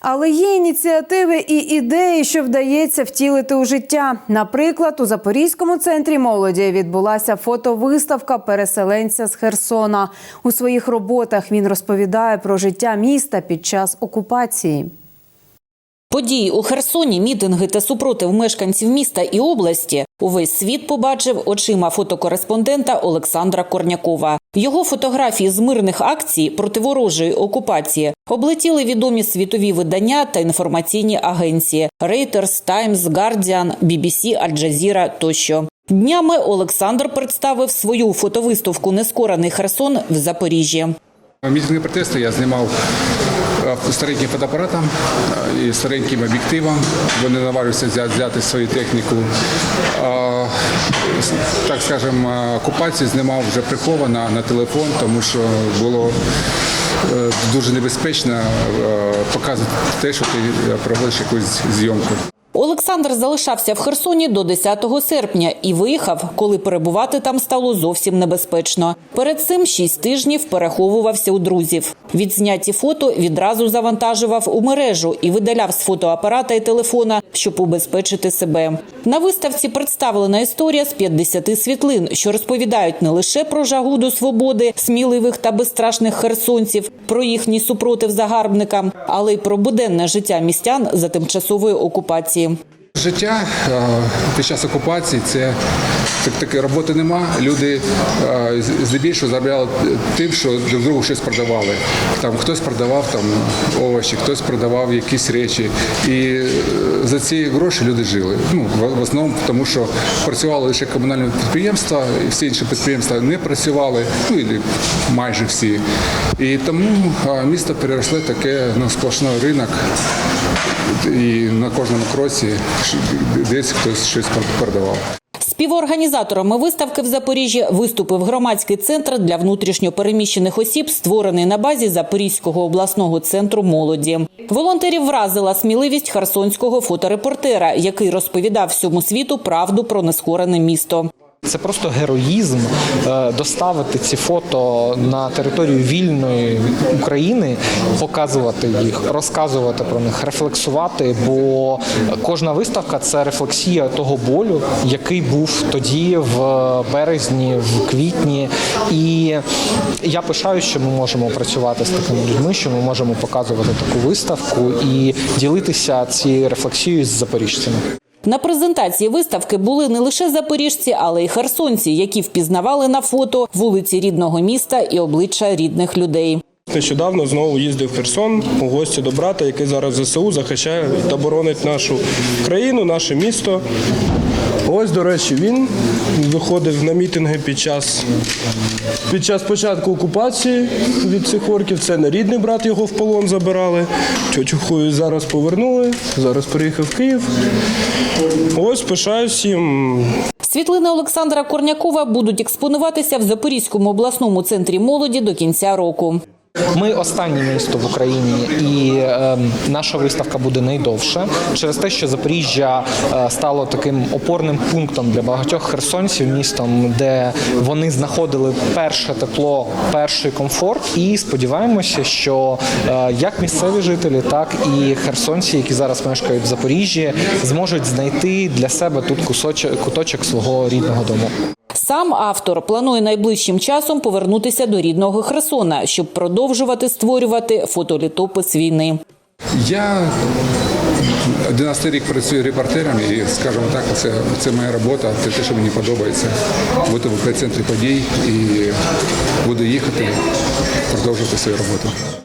Але є ініціативи і ідеї, що вдається втілити у життя. Наприклад, у Запорізькому центрі молоді відбулася фотовиставка переселенця з Херсона. У своїх роботах він розповідає про життя міста під час окупації. Події у Херсоні, мітинги та супротив мешканців міста і області увесь світ побачив очима фотокореспондента Олександра Корнякова. Його фотографії з мирних акцій проти ворожої окупації облетіли відомі світові видання та інформаційні агенції Reuters, Times, Guardian, BBC, Al Jazeera тощо. Днями Олександр представив свою фотовиставку Нескорений Херсон в Запоріжжі. Мітинги протесту я знімав стареньким фотоапаратом е, і стареньким об'єктивом. Вони наважуються взяти, взяти свою техніку. Так скажемо, окупацію знімав вже приховано на телефон, тому що було е, дуже небезпечно е, показувати те, що ти проводиш якусь зйомку. Олександр залишався в Херсоні до 10 серпня і виїхав, коли перебувати там стало зовсім небезпечно. Перед цим шість тижнів переховувався у друзів. Відзняті фото відразу завантажував у мережу і видаляв з фотоапарата і телефона, щоб убезпечити себе. На виставці представлена історія з 50 світлин, що розповідають не лише про жагу до свободи, сміливих та безстрашних херсонців, про їхній супротив загарбникам, але й про буденне життя містян за тимчасової окупації. Життя е, під час окупації це так, таки роботи нема. Люди е, здебільшого заробляли тим, що друг другу щось продавали. Там хтось продавав там овочі, хтось продавав якісь речі. І е, за ці гроші люди жили. Ну в, основному тому, що працювали лише комунальні підприємства, і всі інші підприємства не працювали, ну і майже всі. І тому місто переросло таке ну, сплошний ринок. І на кожному кроці десь хтось щось продавав. Співорганізаторами виставки в Запоріжжі виступив громадський центр для внутрішньопереміщених осіб, створений на базі Запорізького обласного центру молоді. Волонтерів вразила сміливість херсонського фоторепортера, який розповідав всьому світу правду про нескорене місто. Це просто героїзм е, доставити ці фото на територію вільної України, показувати їх, розказувати про них, рефлексувати. Бо кожна виставка це рефлексія того болю, який був тоді, в березні, в квітні. І я пишаю, що ми можемо працювати з такими людьми, що ми можемо показувати таку виставку і ділитися цією рефлексією з запоріжцями. На презентації виставки були не лише запоріжці, але й херсонці, які впізнавали на фото вулиці рідного міста і обличчя рідних людей. Нещодавно знову їздив Херсон у гості до брата, який зараз в ЗСУ захищає та боронить нашу країну, наше місто. Ось, до речі, він виходив на мітинги під час, під час початку окупації від цих орків. Це не рідний брат його в полон забирали. Хую зараз повернули. Зараз приїхав в Київ. Ось пишаюсь їм. Світлини Олександра Корнякова будуть експонуватися в Запорізькому обласному центрі молоді до кінця року. Ми останнє місто в Україні, і е, наша виставка буде найдовше через те, що Запоріжжя е, стало таким опорним пунктом для багатьох херсонців, містом, де вони знаходили перше тепло, перший комфорт. І сподіваємося, що е, як місцеві жителі, так і херсонці, які зараз мешкають в Запоріжжі, зможуть знайти для себе тут кусочок куточок свого рідного дому. Сам автор планує найближчим часом повернутися до рідного Херсона, щоб продовжувати створювати фотолітопис війни. Я 11 рік працюю репортером і, скажімо так, це, це моя робота, це те, що мені подобається. Бути в епіцентрі подій і буду їхати, продовжувати свою роботу.